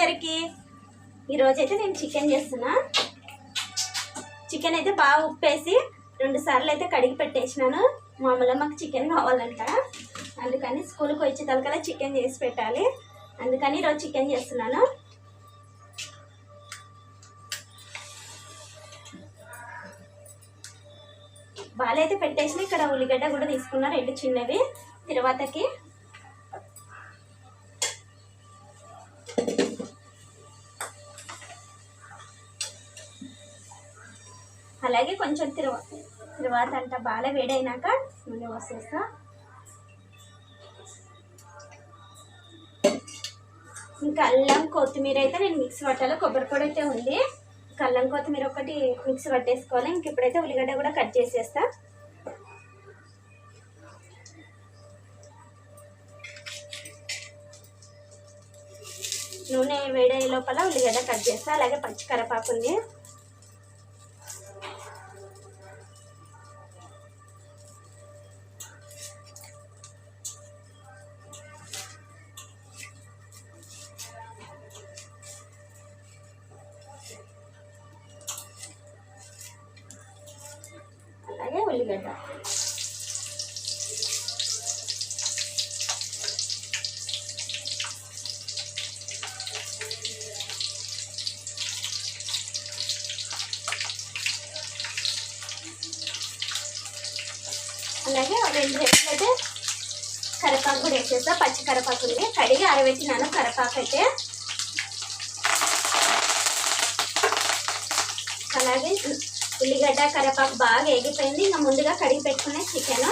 అందరికీ. ఈరోజైతే నేను చికెన్ చేస్తున్నా. చికెన్ అయితే బాగా ఉప్పేసి రెండు సార్లు అయితే కడిగి పెట్టేసినాను. మామూలుగా మాకు చికెన్ కావాలంట. అందుకని స్కూల్కి వచ్చే తలకల్లా చికెన్ చేసి పెట్టాలి. అందుకని ఈరోజు చికెన్ చేస్తున్నాను. బాలైతే పెట్టేసిన ఇక్కడ ఉల్లిగడ్డ కూడా తీసుకున్నారు రెండు చిన్నవి. తర్వాతకి కొంచెం తిరువ తర్వాత అంట బాగా వేడైనాక నూనె పోసేస్తా. ఇంకా అల్లం కొత్తిమీర అయితే నేను మిక్స్ పట్టాలి. కొబ్బరి పొడి అయితే ఉంది. ఇంకా అల్లం కొత్తిమీర ఒకటి మిక్స్ పట్టేసుకోవాలి. ఇంక ఇప్పుడైతే ఉల్లిగడ్డ కూడా కట్ చేసేస్తా. నూనె వేడే లోపల ఉల్లిగడ్డ కట్ చేస్తా. అలాగే పచ్చి కరపాకు ఉంది ఉల్లిగడ్డ అలాగే రెండు రెట్లు అయితే కరివేపాకు కూడా వేసేస్తా. పచ్చి కరివేపాకు ఉంది. కడిగి ఆరబెట్టినాను. కరివేపాకు అయితే. అలాగే ఉల్లిగడ్డ కరివేపాకు బాగా ఎగిపోయింది ఇంకా ముందుగా కడిగి పెట్టుకునే చికెన్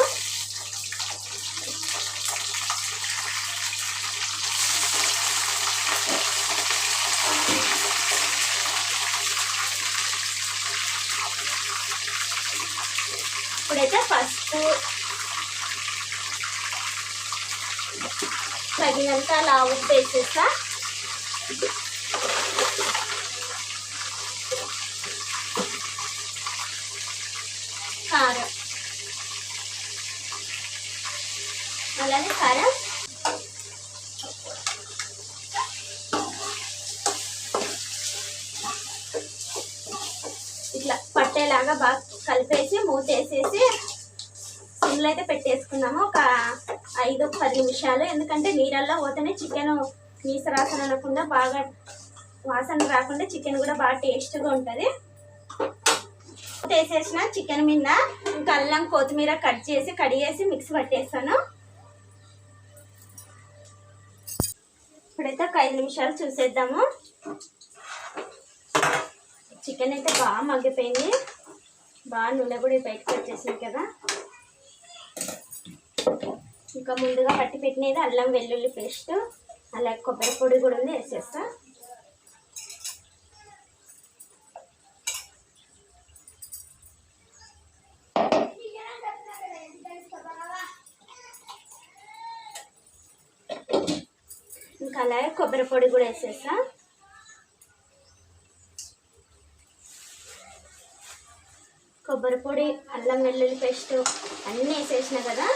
ఇప్పుడైతే పసుపు తగినంత అలా ఉప్పు వేసేస్తా కారం అలానే కారం. ఇట్లా పట్టేలాగా బాగా కలిపేసి మూత వేసేసి సిమ్లో అయితే పెట్టేసుకున్నాము ఒక ఐదు పది నిమిషాలు. ఎందుకంటే నీళ్ళల్లో పోతేనే చికెన్ నీసరాసన అనకుండా బాగా వాసన రాకుండా చికెన్ కూడా బాగా టేస్ట్గా ఉంటుంది. వేసేసిన చికెన్ మీద ఇంకా అల్లం కొత్తిమీర కట్ చేసి కడిగేసి మిక్స్ పట్టేస్తాను. ఇప్పుడైతే ఒక ఐదు నిమిషాలు చూసేద్దాము. చికెన్ అయితే బాగా మగ్గిపోయింది. బాగా నూనె కూడా బయటకు వచ్చేసింది కదా. ఇంకా ముందుగా పట్టి పెట్టినది అల్లం వెల్లుల్లి పేస్ట్ అలాగే కొబ్బరి పొడి కూడా ఉంది వేసేస్తా. ఇంకా అలాగే కొబ్బరి పొడి కూడా వేసేస్తా కొబ్బరి పొడి అల్లం వెల్లుల్లి పేస్ట్ అన్నీ వేసేసిన కదా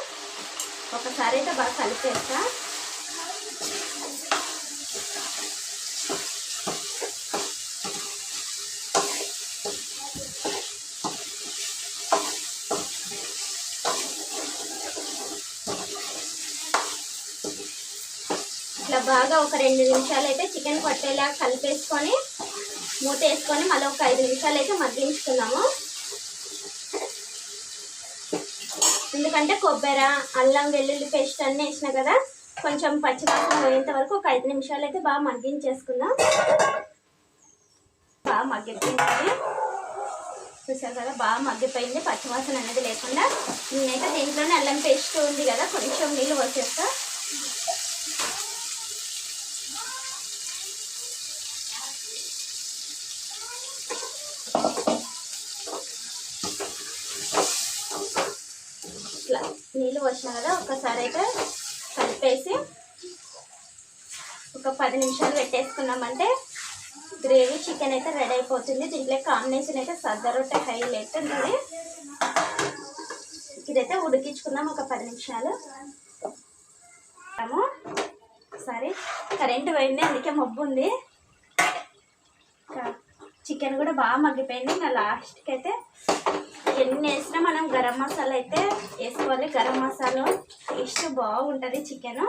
ఒకసారి అయితే బాగా కలిపేస్తా ఇట్లా బాగా ఒక రెండు నిమిషాలు అయితే చికెన్ పట్టేలా కలిపేసుకొని మూత వేసుకొని మళ్ళీ ఒక ఐదు నిమిషాలు అయితే మగ్గించుకున్నాము. ఎందుకంటే కొబ్బరి అల్లం వెల్లుల్లి పేస్ట్ అన్నీ వేసిన కదా కొంచెం పచ్చివాసన పోయేంత వరకు ఒక ఐదు నిమిషాలు అయితే బాగా మగ్గించేసుకుందాం బాగా మగ్గిపోయింది. చూసారు కదా బాగా మగ్గిపోయింది. పచ్చివాసన అనేది లేకుండా నేనైతే దీంట్లోనే అల్లం పేస్ట్ ఉంది కదా కొంచెం నీళ్ళు పోసేస్తా ఇట్లా నీళ్ళు వచ్చిన కదా ఒకసారి అయితే కలిపేసి ఒక పది నిమిషాలు పెట్టేసుకున్నామంటే గ్రేవీ చికెన్ అయితే రెడీ అయిపోతుంది. దీంట్లో కాంబినేషన్ అయితే సద్ద రొట్టె హైలైట్ ఉంటుంది. ఇదైతే ఉడికించుకుందాం ఒక పది నిమిషాలు. ఒకసారి కరెంట్ పోయింది అందుకే మబ్బు ఉంది. చికెన్ కూడా బాగా మగ్గిపోయింది. ఇంకా లాస్ట్కి అయితే ఎన్ని వేసినా మనం గరం మసాలా అయితే వేసుకోవాలి. గరం మసాలా టేస్ట్ బాగుంటుంది చికెన్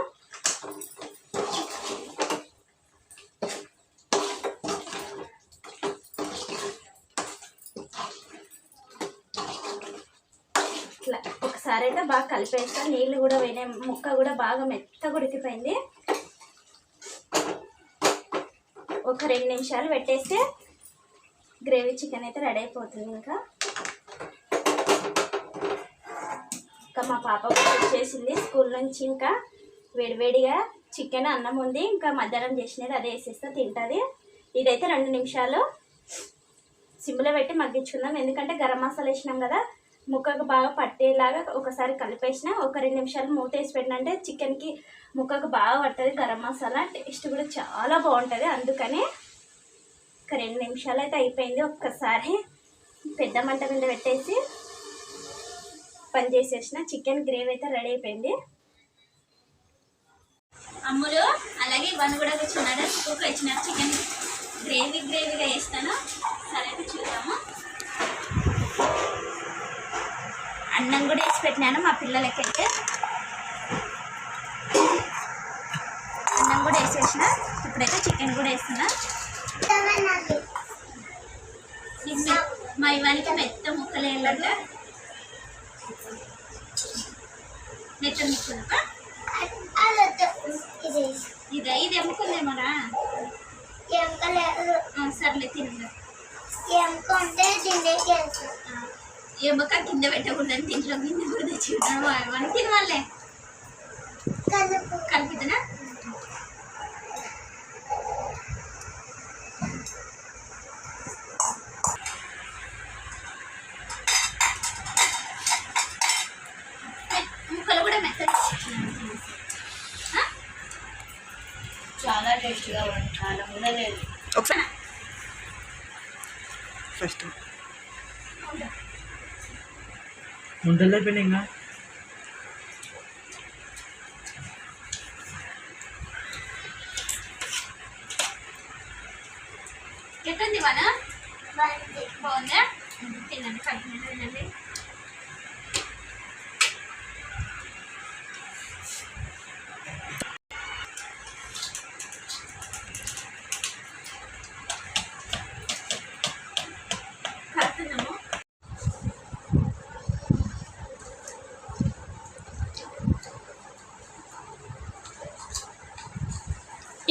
ఇట్లా ఒకసారి అయితే బాగా కలిపేస్తా. నీళ్ళు కూడా పోయినాయి. ముక్క కూడా బాగా మెత్తగా ఉడికిపోయింది. ఒక రెండు నిమిషాలు పెట్టేస్తే గ్రేవీ చికెన్ అయితే రెడీ అయిపోతుంది ఇంకా. ఇంకా మా పాప కూడా వచ్చేసింది స్కూల్ నుంచి ఇంకా వేడివేడిగా చికెన్ అన్నం ఉంది. ఇంకా మధ్యాహ్నం చేసినది అదే వేసేస్తే తింటుంది. ఇదైతే రెండు నిమిషాలు సిమ్లో పెట్టి మగ్గించుకుందాం. ఎందుకంటే గరం మసాలా వేసినాం కదా ముక్కకు బాగా పట్టేలాగా ఒకసారి కలిపేసిన ఒక రెండు నిమిషాలు మూత వేసి పెట్టినంటే చికెన్కి ముక్కకు బాగా పడుతుంది గరం మసాలా టేస్ట్ కూడా చాలా బాగుంటుంది. అందుకని ఒక రెండు నిమిషాలు అయితే అయిపోయింది. ఒక్కసారి పెద్ద మంట మీద పెట్టేసి పని చేసేసిన చికెన్ గ్రేవీ అయితే రెడీ అయిపోయింది. అమ్ములు అలాగే ఇవన్నీ కూడా కూర్చున్నాడు. స్కూల్కి వచ్చిన చికెన్ గ్రేవీ గ్రేవీగా వేస్తాను సరే చూద్దాము. అన్నం కూడా వేసి పెట్టినాను మా పిల్లలకైతే. అన్నం కూడా వేసేసిన. ఇప్పుడైతే చికెన్ కూడా వేస్తున్నా. మె- మా ఇవానికి మెత్త ముక్కలు వేయాలంట మెత్త ముక్కలు ఇదే ఇది ఎముకుందేమోరా సర్లే తిందా ఏమకుంటే తిండికి వెళ్తాం ఎముక కింద పెట్టకూడదు తింట్లో కింద కూడా కలుపు. కలుపుతున్నా ముక్కలు కూడా మెత్తగా చాలా టేస్ట్గా చాలా ఉండలేదు. ఒకసారి. ఫస్ట్. అయిపోయినాయి ఇంకా? ఎట్టుంది వన? బాగుంది? తినండి కడుపు తినండి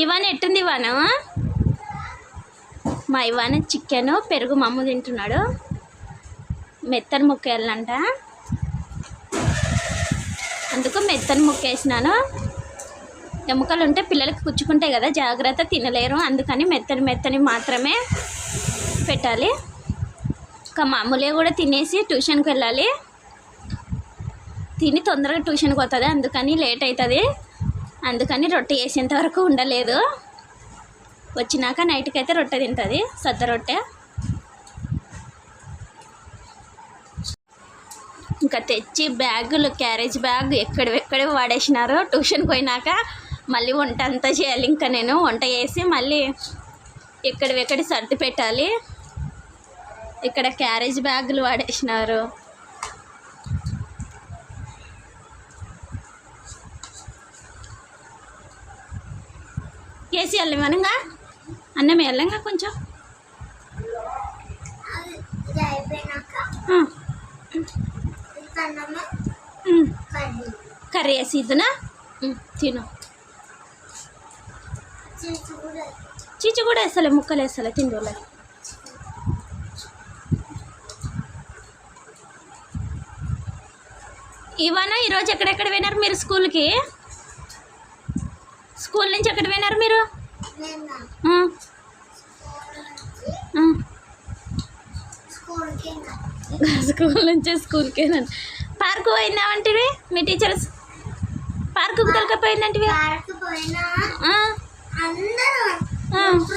ఇవాన్ ఎట్టుంది ఇవాను? మా ఇవాన్ చికెన్ పెరుగు మమ్మ తింటున్నాడు. మెత్తని ముక్క వెళ్ళంట అందుకు మెత్తని ముక్క వేసినాను. ఎముకలు ఉంటే పిల్లలకి కుచ్చుకుంటాయి కదా జాగ్రత్త తినలేరు. అందుకని మెత్తని మెత్తని మాత్రమే పెట్టాలి. ఇంకా మామూలుగా కూడా తినేసి ట్యూషన్కి వెళ్ళాలి. తిని తొందరగా ట్యూషన్కి పోతుంది అందుకని లేట్ అవుతుంది. అందుకని రొట్టె వేసేంత వరకు ఉండలేదు. వచ్చినాక నైట్కి అయితే రొట్టె తింటుంది. సద్ద రొట్టె. ఇంకా తెచ్చి బ్యాగులు క్యారేజ్ బ్యాగ్ ఎక్కడెక్కడ వాడేసినారు. ట్యూషన్కి పోయినాక మళ్ళీ వంట అంతా చేయాలి. ఇంకా నేను వంట చేసి మళ్ళీ ఎక్కడెక్కడ సర్ది పెట్టాలి. ఇక్కడ క్యారేజ్ బ్యాగులు వాడేసినారు. వేసి వెళ్ళమనగా అన్నం వెళ్ళంగా కొంచెం. కర్రీ. వేసి ఇద్దునా? తిను. చీచి కూడా వేస్తలే ముక్కలు వేస్తలే తిండోలే ఇవానా ఈరోజు ఎక్కడెక్కడ పోయినారు మీరు స్కూల్కి? స్కూల్ నుంచి ఎక్కడ పోయినారు మీరు? స్కూల్ నుంచి స్కూల్కి పార్కు పోయిందామంటివి మీ టీచర్స్? తొలకపోయిందంటివి పార్క్.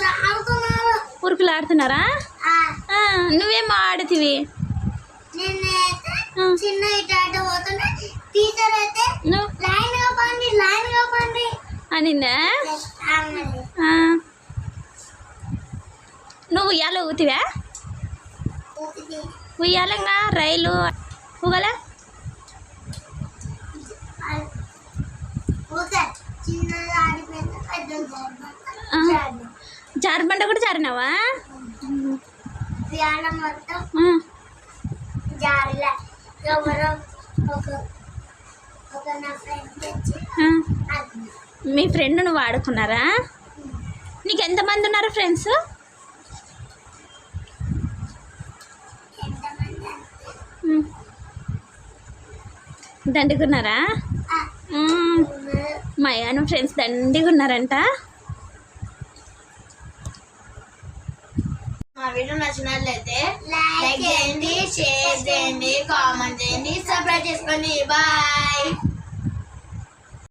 రావుతున్నారు ఉరుకులు ఆడుతున్నారా? నువ్వేమో ఆడుతివి. చిన్న టీచర్ అయితే నువ్వు లైన్గా పండి లైన్గా పండి అనిందా? నువ్వు ఉయ్యాల ఊతివా? ఉయ్యాలంగా రైలు ఊగల? జారుబండ కూడా జారినావా? ఎవరో ఒక ఒక నా ఫ్రెండ్ మీ ఫ్రెండ్ వాడుకున్నారా? నీకు ఎంతమంది ఉన్నారు ఫ్రెండ్స్ దండుకున్నారా మయాను ఫ్రెండ్స్ దండిగా ఉన్నారంట మా వీడియో నచ్చినట్లయితే లైక్ చేయండి షేర్ చేయండి కామెంట్ చేయండి సబ్స్క్రైబ్ చేసుకోండి. బాయ్.